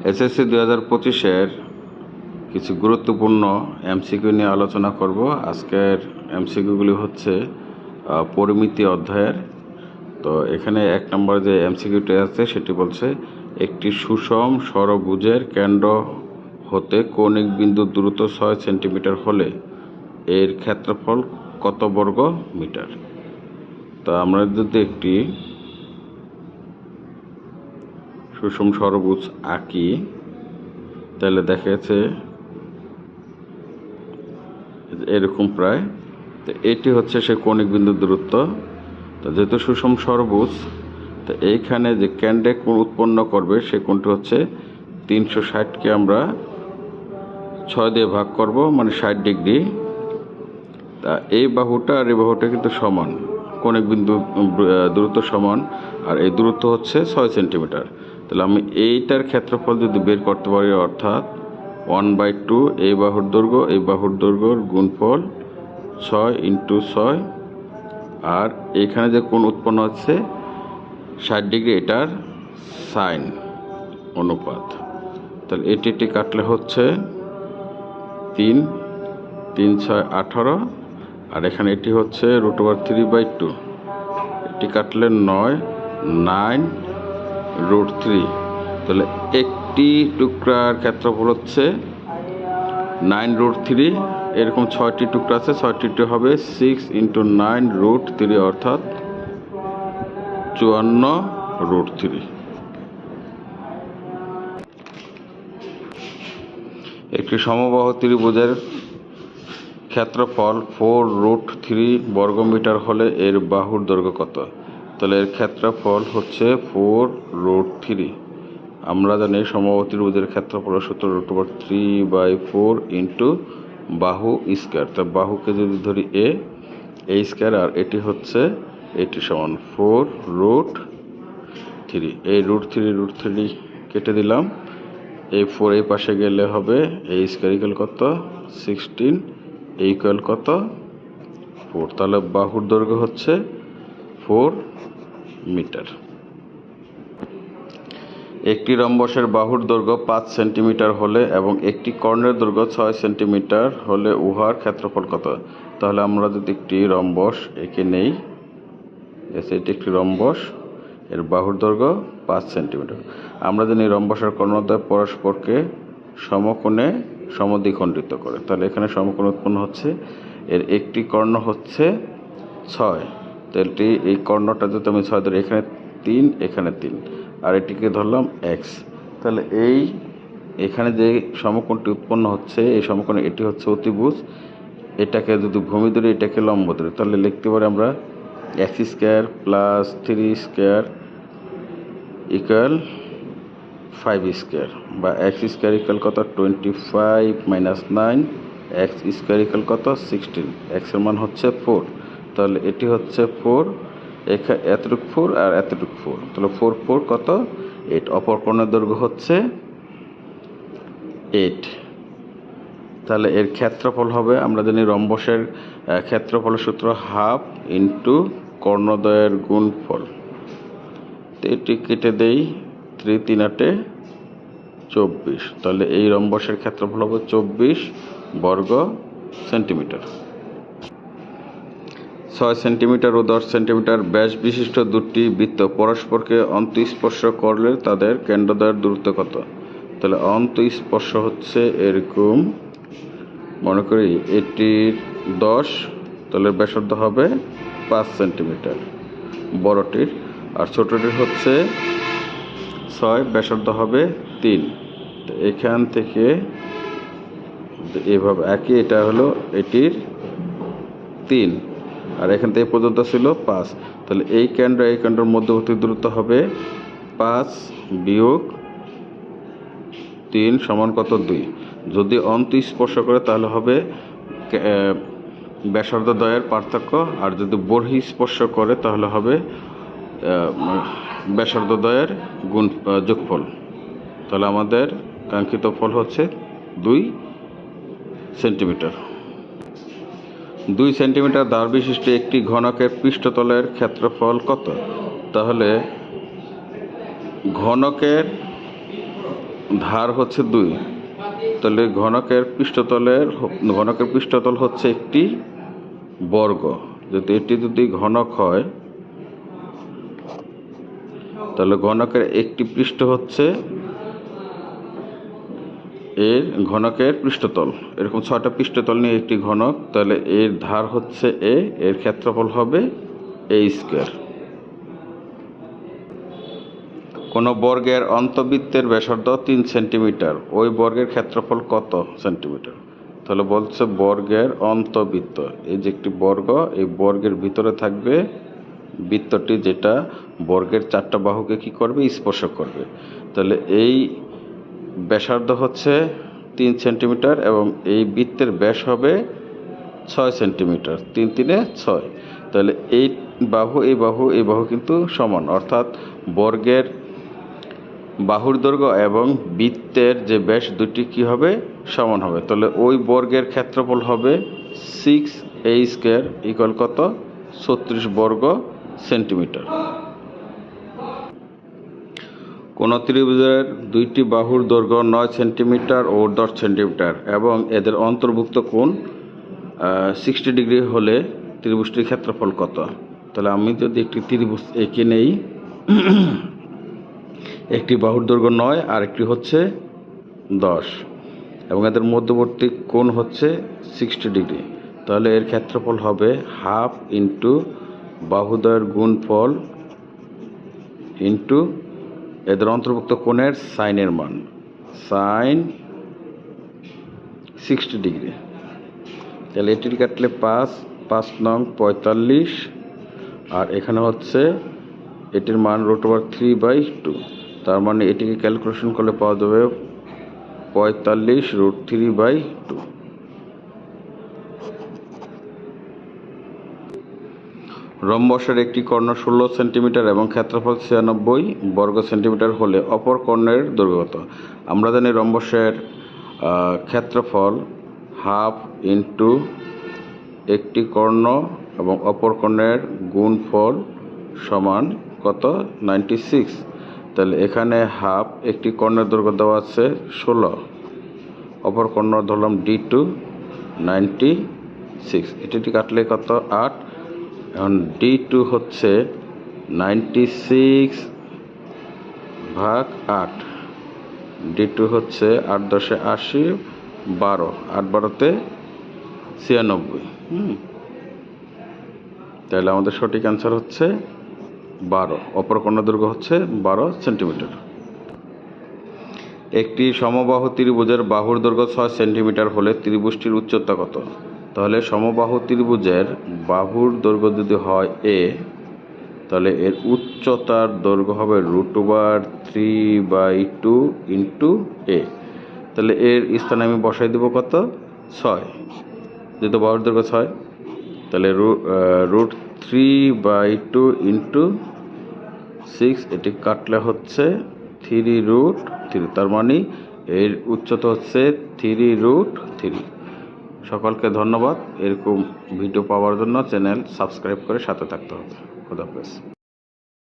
SSC দু হাজার পঁচিশের কিছু গুরুত্বপূর্ণ এমসিকিউ নিয়ে আলোচনা করব। আজকের এমসিকিউগুলি হচ্ছে পরিমিতি অধ্যায়ের। তো এখানে এক নম্বর যে এমসিকিউটি আছে, সেটি বলছে, একটি সুষম ষড়ভুজের কেন্দ্র হতে কৌণিক বিন্দু দ্রুত ছয় সেন্টিমিটার হলে এর ক্ষেত্রফল কত বর্গ মিটার তা আমরা যদি একটি সুষম ষড়ভুজ আঁকি। তাহলে দেখা যাচ্ছে এরকম প্রায়। তো এটি হচ্ছে সে কৌণিক বিন্দুর দূরত্ব। তো যেহেতু সুষম ষড়ভুজ তো এইখানে যে ক্যান্ডে কোণ উৎপন্ন করবে, সে কোণটি হচ্ছে তিনশো ষাটকে আমরা ছয় দিয়ে ভাগ করব মানে ষাট ডিগ্রি। তা এই বাহুটা আর এই বাহুটা কিন্তু সমান, কৌণিক বিন্দু দূরত্ব সমান, আর এই দূরত্ব হচ্ছে ছয় সেন্টিমিটার। তাহলে আমি এইটার ক্ষেত্রফল যদি বের করতে পারি, অর্থাৎ ওয়ান বাই টু, এই বাহুর দৈর্ঘ্য, এই বাহুর দৈর্ঘ্যর গুণফল ছয় ইন্টু ছয়। আর এখানে যে কোণ উৎপন্ন হচ্ছে, ষাট ডিগ্রি, এটার সাইন অনুপাত। তাহলে এটি এটি কাটলে হচ্ছে তিন তিন, ছয়, আঠারো। আর এখানে এটি হচ্ছে root over three by two. এটি কাটলে নয়, নাইন রুট থ্রি। তাহলে একটি টুকরার ক্ষেত্রফল হচ্ছে নাইন রুট থ্রি। এরকম ছয়টি টুকরা আছে ছয়টি টু হবে six into nine root three অর্থাৎ চুয়ান্ন রুট থ্রি। একটি সমবাহ ত্রিভুজের ক্ষেত্রফল ফোর রুট থ্রি বর্গমিটার হলে এর বাহুর দৈর্ঘ্য কত? তাহলে এর ক্ষেত্রফল হচ্ছে ফোর রুট থ্রি। আমরা জানি সমবাহু ত্রিভুজের ক্ষেত্রফল সূত্র root over three by four into বাহু স্কোয়ার। তা বাহুকে যদি ধরি এ এ স্কোয়ার, আর এটি হচ্ছে এটি সমান ফোর রুট থ্রি। এই রুট থ্রি রুট থ্রি কেটে দিলাম। এই ফোর এই পাশে গেলে হবে এই স্কোয়ার ইকুয়াল কত? সিক্সটিন, এই ইকুয়াল কত? ফোর। তাহলে বাহুর দৈর্ঘ্য হচ্ছে ফোর মিটার। একটি রম্বসের বাহুর দৈর্ঘ্য পাঁচ সেন্টিমিটার হলে এবং একটি কর্ণের দৈর্ঘ্য ছয় সেন্টিমিটার হলে উহার ক্ষেত্রফল কত? তাহলে আমরা যদি একটি রম্বস এঁকে নেই এটি একটি রম্বস, এর বাহুর দৈর্ঘ্য পাঁচ সেন্টিমিটার। আমরা জানি রম্বসের কর্ণদ্বয় পরস্পরকে সমকোণে সমদ্বিখণ্ডিত করে। তাহলে এখানে সমকোণ উৎপন্ন হচ্ছে, এর একটি কর্ণ হচ্ছে ছয়। তাহলে এই কর্ণটা যদি আমি ছয় ধরি, এখানে তিন এখানে তিন। আর এটিকে ধরলাম এক্স তাহলে এই এখানে যে সমকোণটি উৎপন্ন হচ্ছে, এই সমকোণে এটি হচ্ছে অতিভুজ। এটাকে যদি ভূমি ধরি, এটাকে লম্ব ধরি। তাহলে লিখতে পারি আমরা x square plus three square equal five square বা এক্স স্কোয়ার ইকুয়াল কত? Twenty five minus nine x square equal কত সিক্সটিন এক্সের মান হচ্ছে ফোর তাহলে এটি হচ্ছে ফোর, এখা, এতটুক ফোর আর এতটুক ফোর। তাহলে ফোর ফোর কত? এইট। অপর কোণের দৈর্ঘ্য হচ্ছে এইট। তাহলে এর ক্ষেত্রফল হবে, আমরা জানি রম্বসের ক্ষেত্রফলের সূত্র হাফ ইন্টু কর্ণদ্বয়ের গুণফল। এটি কেটে দেই থ্রি তিন আটে চব্বিশ। তাহলে এই রম্বসের ক্ষেত্রফল হবে চব্বিশ বর্গ সেন্টিমিটার। ছয় সেন্টিমিটার ও দশ সেন্টিমিটার ব্যাস বিশিষ্ট দুটি বৃত্ত পরস্পরকে অন্তঃস্পর্শ করলে তাদের কেন্দ্রদ্বয়ের দূরত্ব কত? তাহলে অন্তঃস্পর্শ হচ্ছে এরকম, মনে করি এটির দশ, তাহলে ব্যাসার্ধ হবে পাঁচ সেন্টিমিটার বড়টির, আর ছোটটির হচ্ছে ছয়, ব্যাসার্ধ হবে তিন। তো এখান থেকে এভাবে, একই এটা হলো এটির তিন। আর এখান থেকে পর্যন্ত ছিল পাঁচ। তাহলে এই কেন্দ্র, এই কেন্দ্রের মধ্যবর্তী দূরত্ব হবে পাঁচ বিয়োগ তিন সমান কত দুই। যদি অন্ত স্পর্শ করে তাহলে হবে ব্যাসার্ধ দ্বয়ের পার্থক্য। আর যদি বর্হি স্পর্শ করে তাহলে হবে ব্যাসার্ধ দ্বয়ের গুণ যোগফল। তাহলে আমাদের কাঙ্ক্ষিত ফল হচ্ছে দুই সেন্টিমিটার। দুই সেন্টিমিটার দ্বার বিশিষ্ট একটি ঘনকের পৃষ্ঠতলের ক্ষেত্রফল কত? তাহলে ঘনকের ধার হচ্ছে দুই। তাহলে ঘনকের পৃষ্ঠতলের ঘনকের পৃষ্ঠতল হচ্ছে একটি বর্গ। যদি এটি যদি ঘনক হয়, তাহলে ঘনকের একটি পৃষ্ঠ হচ্ছে এর ঘনকের পৃষ্ঠতল। এরকম ছয়টা পৃষ্ঠতল নিয়ে একটি ঘনক, তাহলে এর ধার হচ্ছে এ, এর ক্ষেত্রফল হবে এ স্কোয়ার। কোনো বর্গের অন্তবৃত্তের ব্যাসার্ধ তিন সেন্টিমিটার, ওই বর্গের ক্ষেত্রফল কত সেন্টিমিটার? তাহলে বলছে বর্গের অন্তবৃত্ত, এই যে একটি বর্গ, এই বর্গের ভিতরে থাকবে বৃত্তটি যেটা বর্গের চারটা বাহুকে কি করবে? স্পর্শ করবে। তাহলে এই ব্যাসার্ধ হচ্ছে তিন সেন্টিমিটার এবং এই বৃত্তের ব্যাস হবে ছয় সেন্টিমিটার, তিন তিনে ছয়। তাহলে এই বাহু এই বাহু এই বাহু কিন্তু সমান। অর্থাৎ বর্গের বাহুর দৈর্ঘ্য এবং বৃত্তের যে ব্যাস দুটি কি হবে? সমান হবে। তাহলে ওই বর্গের ক্ষেত্রফল হবে সিক্স এ স্কোয়ার ইকুয়াল কত? ছত্রিশ বর্গ সেন্টিমিটার। কোন ত্রিভুজের দুইটি বাহুর দৈর্ঘ্য নয় সেন্টিমিটার ও দশ সেন্টিমিটার এবং এদের অন্তর্ভুক্ত কোণ সিক্সটি ডিগ্রি হলে ত্রিভুজটির ক্ষেত্রফল কত? তাহলে আমি যদি একটি ত্রিভুজ এঁকে নেই, একটি বাহুর দৈর্ঘ্য নয় আর একটি হচ্ছে দশ এবং এদের মধ্যবর্তী কোণ হচ্ছে সিক্সটি ডিগ্রি তাহলে এর ক্ষেত্রফল হবে হাফ ইন্টু বাহুদয়ের গুণফল ইন্টু এদের অন্তর্ভুক্ত কোণের সাইনের মান। Sine sixty degree. তাহলে এটির কাটলে পাঁচ পাঁচ নং পঁয়তাল্লিশ, আর এখানে হচ্ছে এটির মান root over three by two. তার মানে এটিকে ক্যালকুলেশন করলে পাওয়া যাবে পঁয়তাল্লিশ রুট থ্রি বাই টু। রম্বসের একটি কর্ণ ষোলো সেন্টিমিটার এবং ক্ষেত্রফল ছিয়ানব্বই বর্গ সেন্টিমিটার হলে অপর কর্ণের দৈর্ঘ্য কত আমরা জানি রম্বসের ক্ষেত্রফল হাফ ইন্টু একটি কর্ণ এবং অপর কর্ণের গুণফল সমান কত? Ninety six. তাহলে এখানে হাফ একটি কর্ণের দৈর্ঘ্য দেওয়া আছে ষোলো। অপর কর্ণ ধরলাম ডি টু নাইনটি সিক্স। এটি কাটলে কত? আট। এখন ডি টু হচ্ছে নাইনটি সিক্স ভাগ আট। ডি টু হচ্ছে আট দশে আশি, বারো। আট বারোতে ছিয়ানব্বই। হুম। তাহলে আমাদের সঠিক অ্যান্সার হচ্ছে বারো। অপর কর্ণ দৈর্ঘ্য হচ্ছে বারো সেন্টিমিটার। একটি সমবাহু ত্রিভুজের বাহুর দৈর্ঘ্য ছয় সেন্টিমিটার হলে ত্রিভুজটির উচ্চতা কত? তাহলে সমবাহু ত্রিভুজের বাহুর দৈর্ঘ্য যদি হয় এ তাহলে এর উচ্চতার দৈর্ঘ্য হবে root over three by two into A তাহলে এর স্থানে আমি বসাই দেবো কত? ছয়। যেহেতু বাহুর দৈর্ঘ্য ছয়, তাহলে root three by two into six এটি কাটলে হচ্ছে থ্রি রুট থ্রি তার মানে এর উচ্চতা হচ্ছে থ্রি রুট থ্রি সকলকে ধন্যবাদ। এরকম ভিডিও পাওয়ার জন্য চ্যানেল সাবস্ক্রাইব করে সাথে থাকতে হবে। খুদাহাফেজ